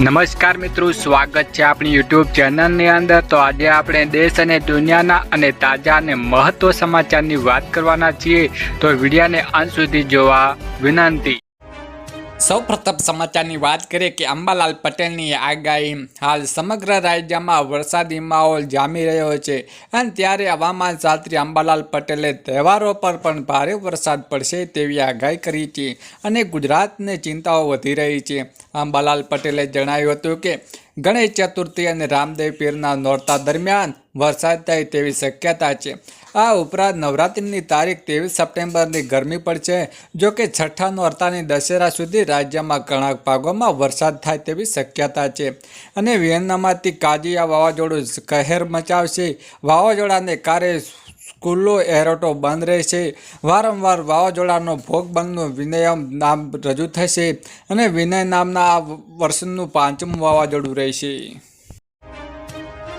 નમસ્કાર મિત્રો, સ્વાગત છે આપણી યુટ્યુબ ચેનલની અંદર. તો આજે આપણે દેશ અને દુનિયાના અને તાજા અને મહત્વ સમાચારની વાત કરવાના છીએ. તો વિડીયાને અંત સુધી જોવા વિનંતી. સૌ પ્રથમ સમાચારની વાત કરીએ કે અંબાલાલ પટેલની આગાહી. હાલ સમગ્ર રાજ્યમાં વરસાદી માહોલ જામી રહ્યો છે. અને ત્યારે હવામાન શાસ્ત્રી અંબાલાલ પટેલે તહેવારો પર પણ ભારે વરસાદ પડશે તેવી આગાહી કરી છે અને ગુજરાતને ચિંતાઓ વધી રહી છે. અંબાલાલ પટેલે જણાવ્યું હતું કે ગણેશ ચતુર્થી અને રામદેવ પીરના નોરતા દરમિયાન વરસાદ થાય તેવી શક્યતા છે. આ ઉપરાંત નવરાત્રિની તારીખ ત્રેવીસ સપ્ટેમ્બરની ગરમી પડશે જો કે છઠ્ઠા નોરતાની દશેરા સુધી રાજ્યમાં ઘણા ભાગોમાં વરસાદ થાય તેવી શક્યતા છે. અને વિયન્નામાંથી કાજિયા વાવાઝોડું કહેર મચાવશે. વાવાઝોડાને કારણે સ્કૂલો એરોટો બંધ રહેશે. વારંવાર વાવાઝોડાનો ભોગ બંધનું વિનય નામ રજૂ થશે અને વિનય નામના આ વર્ષનું પાંચમું વાવાઝોડું રહેશે.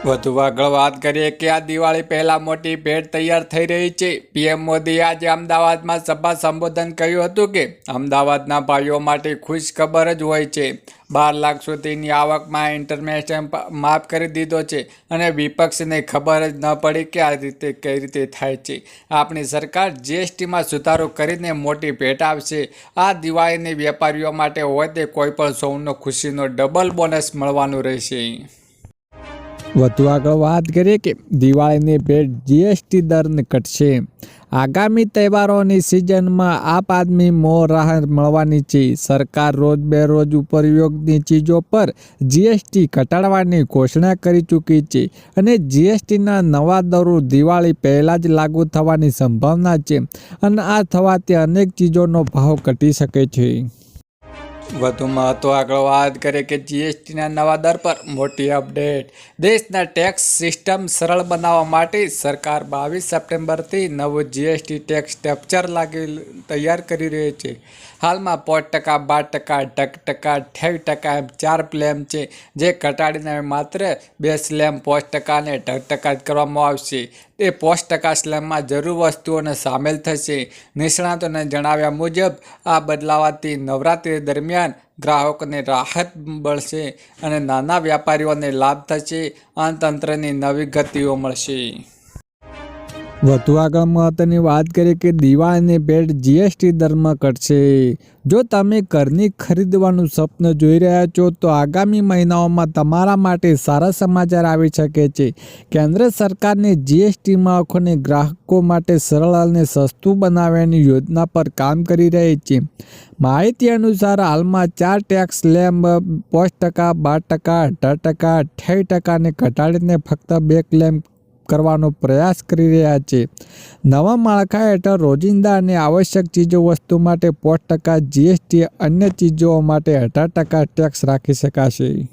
વધુ આગળ વાત કરીએ કે આ દિવાળી પહેલા મોટી ભેટ તૈયાર થઈ રહી છે. પીએમ મોદીએ આજે અમદાવાદમાં સભા સંબોધન કહ્યું હતું કે અમદાવાદના ભાઈઓ માટે ખુશ ખબર જ હોય છે. બાર લાખ સુધીની આવકમાં ઇન્ટરનેશન માફ કરી દીધો છે અને વિપક્ષને ખબર જ ન પડી કે આ રીતે કઈ રીતે થાય છે. આપણી સરકાર જીએસટીમાં સુધારો કરીને મોટી ભેટ આપશે. આ દિવાળીની વેપારીઓ માટે હોય તે કોઈ પણ સૌનો ખુશીનો ડબલ બોનસ મળવાનું રહેશે. વધુ આગળ વાત કરીએ કે દિવાળીની ભેટ જીએસટી દર ઘટશે. આગામી તહેવારોની સિઝનમાં આપ આદમી મો રાહત મળવાની છે. સરકાર રોજ બેરોજ ઉપયોગની ચીજો પર જીએસટી ઘટાડવાની ઘોષણા કરી ચૂકી છે અને જીએસટીના નવા દરો દિવાળી પહેલાં જ લાગુ થવાની સંભાવના છે અને આ થવાથી અનેક ચીજોનો ભાવ ઘટી શકે છે. વધુમાં તો આગળ વાત કરીએ કે જીએસટીના નવા દર પર મોટી અપડેટ દેશના ટેક્સ સિસ્ટમ સરળ બનાવવા માટે સરકાર બાવીસ સપ્ટેમ્બરથી નવું જીએસટી ટેક્સ સ્ટ્રક્ચર લાગી તૈયાર કરી રહી છે. હાલમાં પાંચ ટકા, બાર ટકા ટક ટકા, અઠ્યાવીસ ટકા એમ ચાર પ્લેમ છે, જે ઘટાડીને માત્ર બે સ્લેમ પાંચ ટકા અને ઢગ ટકા જ કરવામાં આવશે. એ પાંચ ટકા સ્લેમમાં જરૂર વસ્તુઓને સામેલ થશે. નિષ્ણાતોને જણાવ્યા મુજબ, આ બદલાવાથી નવરાત્રિ દરમિયાન ગ્રાહકોને રાહત મળશે અને નાના વ્યાપારીઓને લાભ થશે. અને તંત્રની નવી ગતિઓ મળશે. વધુ આગળ મહત્વની વાત કરીએ કે દિવાળીની ભેટ જીએસટી દરમાં ઘટશે જો તમે ઘરની ખરીદવાનું સ્વપ્ન જોઈ રહ્યા છો, તો આગામી મહિનાઓમાં તમારા માટે સારા સમાચાર આવી શકે છે. કેન્દ્ર સરકારની જીએસટી માળખોને ગ્રાહકો માટે સરળ અને સસ્તું બનાવવાની યોજના પર કામ કરી રહી છે. માહિતી અનુસાર, હાલમાં ચાર ટેક્સ લેમ્બ પાંચ ટકા, બાર ટકા, અઢાર ટકા, અઠ્યાવીસ ટકાને ઘટાડીને ફક્ત બે ક્લેમ કરવાનો પ્રયાસ કરી રહ્યા છે. નવા માળખા હેઠળ રોજિંદા અને આવશ્યક ચીજો વસ્તુ માટે પાંચ ટકા જીએસટી અન્ય ચીજો માટે અઢાર ટકા ટેક્સ રાખી શકાશે.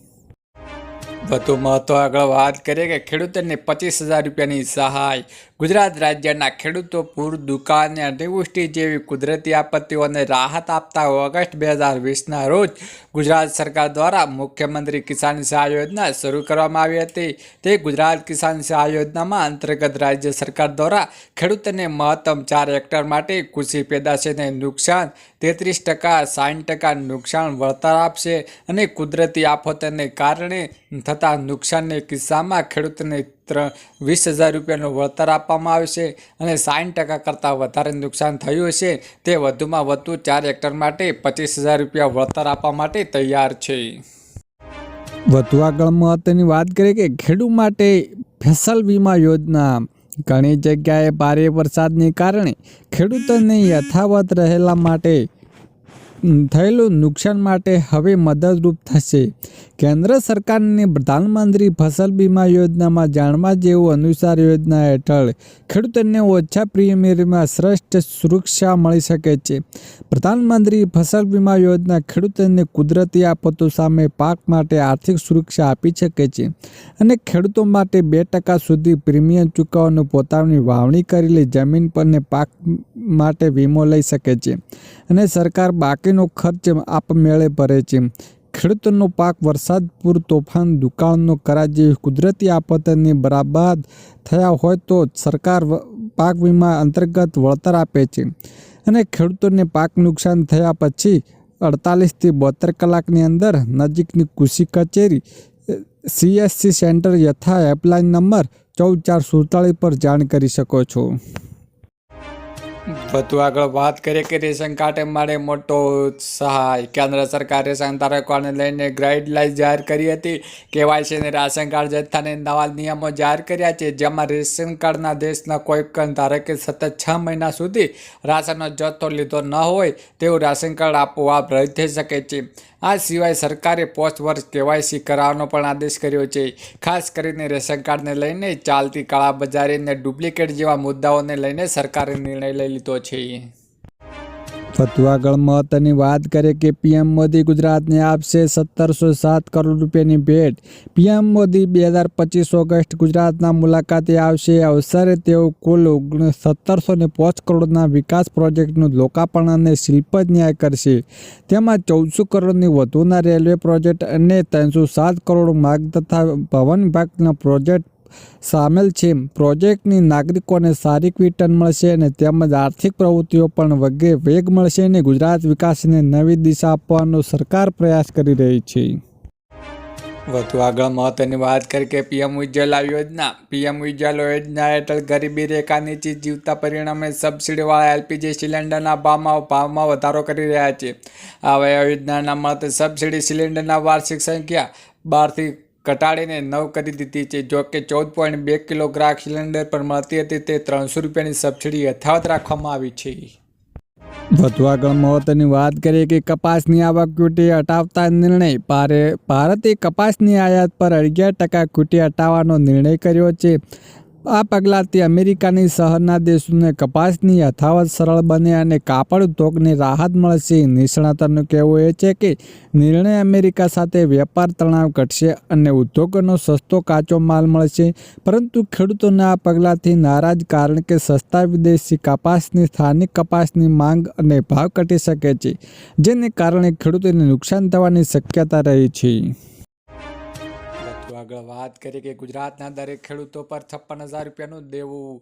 વધુ મહત્વ આગળ વાત કરીએ કે ખેડૂતોને પચીસ હજાર રૂપિયાની સહાય ગુજરાત રાજ્યના ખેડૂતો પૂર, દુકાન અને અતિવૃષ્ટિ જેવી કુદરતી આપત્તિઓને રાહત આપતા ઓગસ્ટ બે હજાર વીસના રોજ ગુજરાત સરકાર દ્વારા મુખ્યમંત્રી કિસાન સહાય યોજના શરૂ કરવામાં આવી હતી. તે ગુજરાત કિસાન સહાય યોજનામાં અંતર્ગત રાજ્ય સરકાર દ્વારા ખેડૂતને મહત્તમ ચાર હેક્ટર માટે કૃષિ પેદાશને નુકસાન તેત્રીસ ટકા સાઠ ટકા નુકસાન વળતર આપશે અને કુદરતી આફતોને કારણે થતા નુકસાનને કિસ્સામાં ખેડૂતને વીસ હજાર રૂપિયાનું વળતર આપવામાં આવશે અને સાઠ ટકા કરતાં વધારે નુકસાન થયું હશે તે વધુમાં વધુ ચાર હેક્ટર માટે પચીસ હજાર રૂપિયા વળતર આપવા માટે તૈયાર છે. વધુ આગળ મહત્વની વાત કરીએ કે ખેડૂત માટે ફસલ વીમા યોજના ઘણી જગ્યાએ ભારે વરસાદને કારણે ખેડૂતોને યથાવત રહેલા માટે થયેલું નુકસાન માટે હવે મદદરૂપ થશે. કેન્દ્ર સરકારની પ્રધાનમંત્રી ફસલ બીમા યોજનામાં જાણવા જેવું અનુસાર યોજના હેઠળ ખેડૂતોને ઓછા પ્રીમિયમમાં શ્રેષ્ઠ સુરક્ષા મળી શકે છે. પ્રધાનમંત્રી ફસલ બીમા યોજના ખેડૂતોને કુદરતી આફતો સામે પાક માટે આર્થિક સુરક્ષા આપી શકે છે અને ખેડૂતો માટે બે ટકા સુધી પ્રીમિયમ ચૂકવવાનું પોતાની વાવણી કરેલી જમીન પરને પાક માટે વીમો લઈ શકે છે. અને સરકાર બાકીનો ખર્ચ આપમેળે ભરે છે. ખેડૂતોનો પાક વરસાદ પૂર, તોફાન, દુકાળનો કરા જેવી કુદરતી આફતની બરાબાદ થયા હોય તો સરકાર પાક વીમા અંતર્ગત વળતર આપે છે. અને ખેડૂતોને પાક નુકસાન થયા પછી અડતાલીસથી બોતેર કલાકની અંદર નજીકની કૃષિ કચેરી સીએસસી સેન્ટર યથા હેલ્પલાઇન નંબર ચૌદ ચાર સુડતાલીસ પર જાણ કરી શકો છો. વધુ આગળ વાત કરીએ કે રેશન કાર્ડ માટે મોટો સહાય કેન્દ્ર સરકાર રેશન ધારકોને લઈને ગાઈડલાઇન જાહેર કરી હતી. કેવાયસી અને રાશન કાર્ડ જથ્થાને નવા નિયમો જાહેર કર્યા છે, જેમાં રેશન કાર્ડના દેશના કોઈ પણ ધારકે સતત છ મહિના સુધી રાશનનો જથ્થો લીધો ન હોય તેવું રાશન કાર્ડ આપોઆપ રહી થઈ શકે છે. આ સિવાય સરકારે પોસ્ટ વર્ષ કેવાયસી કરાવવાનો પણ આદેશ કર્યો છે. ખાસ કરીને રેશન કાર્ડને લઈને ચાલતી કાળાબજારી અને ડુપ્લિકેટ જેવા મુદ્દાઓને લઈને સરકારે નિર્ણય લઈ લીધો છે. વધુ મહત્વની વાત કરીએ કે પીએમ મોદી ગુજરાતને આપશે સત્તરસો સાત કરોડ રૂપિયાની ભેટ. પીએમ મોદી બે હજાર પચીસ ઓગસ્ટ ગુજરાતના મુલાકાતે આવશે. અવસરે તેઓ કુલ સત્તરસો ને પાંચ કરોડના વિકાસ પ્રોજેક્ટનું લોકાર્પણ અને શિલ્પ ન્યાય કરશે. તેમાં ચૌદસો કરોડની વધુના રેલવે પ્રોજેક્ટ અને ત્રણસો સાત કરોડ માર્ગ તથા ભવન વિભાગના પ્રોજેક્ટ સામેલ છે. પ્રોજેક્ટની નાગરિકોને સારી રિટર્ન મળશે અને તેમજ આર્થિક પ્રવૃત્તિઓ પણ વગે વેગ મળશે અને ગુજરાત વિકાસને નવી દિશા આપવાનો સરકાર પ્રયાસ કરી રહી છે. વધુ આગળ મહત્વની વાત કરી કે પીએમ ઉજ્જવલા યોજના. પીએમ ઉજ્જવલા યોજના હેઠળ ગરીબી રેખા નીચે જીવતા પરિણામે સબસિડીવાળા એલપીજી સિલિન્ડરના ભાવમાં ભાવમાં વધારો કરી રહ્યા છે. આવા યોજનાના મળતે સબસિડી સિલિન્ડરના વાર્ષિક સંખ્યા બારથી ઘટાડીને નવ કરી દીધી છે. જો કે ચૌદ પોઈન્ટ બે કિલો ગ્રાહક સિલિન્ડર પર મળતી હતી તે ત્રણસો રૂપિયાની સબસિડી યથાવત રાખવામાં આવી છે. વધુ આગળ મહત્વની વાત કરીએ કે કપાસની આવક ક્યુટી હટાવતા નિર્ણય ભારે, ભારતે કપાસની આયાત પર અગિયાર ટકા ક્યુટી હટાવવાનો નિર્ણય કર્યો છે. આ પગલાંથી અમેરિકાની શહેરના દેશોને કપાસની યથાવત સરળ બને અને કાપડ ઉદ્યોગને રાહત મળશે. નિષ્ણાતોનું કહેવું એ છે કે નિર્ણય અમેરિકા સાથે વેપાર તણાવ ઘટશે અને ઉદ્યોગોનો સસ્તો કાચો માલ મળશે. પરંતુ ખેડૂતોને આ પગલાંથી નારાજ કારણ કે સસ્તા વિદેશી કપાસની સ્થાનિક કપાસની માંગ અને ભાવ ઘટી શકે છે, જેને કારણે ખેડૂતોને નુકસાન થવાની શક્યતા રહી છે. આગળ વાત કરીએ કે ગુજરાતના દરેક ખેડૂતો પર છપ્પન હજાર રૂપિયાનું દેવું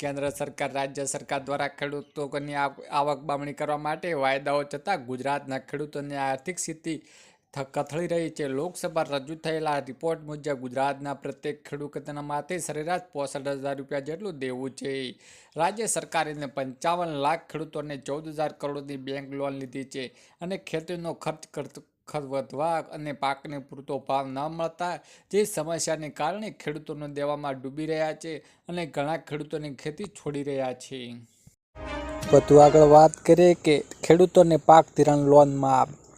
કેન્દ્ર સરકાર, રાજ્ય સરકાર દ્વારા ખેડૂતોની આવક બમણી કરવા માટે વાયદાઓ છતાં ગુજરાતના ખેડૂતોની આર્થિક સ્થિતિ કથળી રહી છે. લોકસભા રજૂ થયેલા રિપોર્ટ મુજબ ગુજરાતના પ્રત્યેક ખેડૂતના માથે સરેરાશ પોસઠ હજાર રૂપિયા જેટલું દેવું છે. રાજ્ય સરકારે પંચાવન લાખ ખેડૂતોને ચૌદ હજાર કરોડની બેંક લોન લીધી છે અને ખેતીનો ખર્ચ કરતો વધવા અને પાકને પૂરતો ભાવ ન મળતા જે સમસ્યાને કારણે ખેડૂતોને દેવામાં ડૂબી રહ્યા છે અને ઘણા ખેડૂતોની ખેતી છોડી રહ્યા છે. વધુ આગળ વાત કરીએ કે ખેડૂતોને પાક ધિરાણ લોન માફ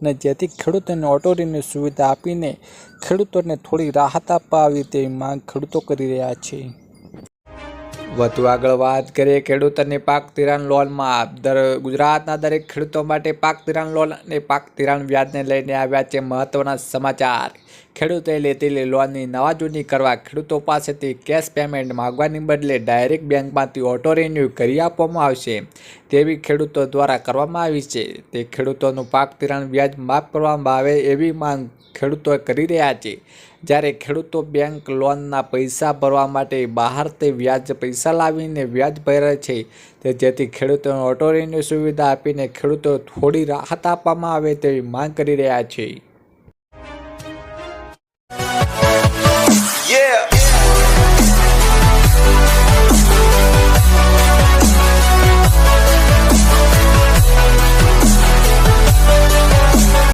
અને જેથી ખેડૂતોને ઓટો રિન્યૂ સુવિધા આપીને ખેડૂતોને થોડી રાહત આપવા આવી તેવી માંગ ખેડૂતો કરી રહ્યા છે. વધુ આગળ વાત કરીએ ખેડૂતોની પાક ધિરાણ લોનમાં. દર ગુજરાતના દરેક ખેડૂતો માટે પાક ધિરાણ લોન અને પાક ધિરાણ વ્યાજને લઈને આવ્યા છે મહત્વના સમાચાર. ખેડૂતોએ લેતી લોનની નવા જૂની કરવા ખેડૂતો પાસેથી કેશ પેમેન્ટ માગવાની બદલે ડાયરેક્ટ બેંકમાંથી ઓટો રિન્યૂ કરી આપવામાં આવશે. તેવી ખેડૂતો દ્વારા કરવામાં આવી છે. તે ખેડૂતોનું પાક ધિરાણ વ્યાજ માફ કરવામાં આવે એવી માંગ ખેડૂતો કરી રહ્યા છે. જ્યારે ખેડૂતો બેંક લોનના પૈસા ભરવા માટે બહારથી વ્યાજ પૈસા લાવીને વ્યાજ ભરે છે. તે જેથી ખેડૂતોને ઓટો રિન્યુ સુવિધા આપીને ખેડૂતો થોડી રાહત આપવામાં આવે તેવી માંગ કરી રહ્યા છે. Yeah.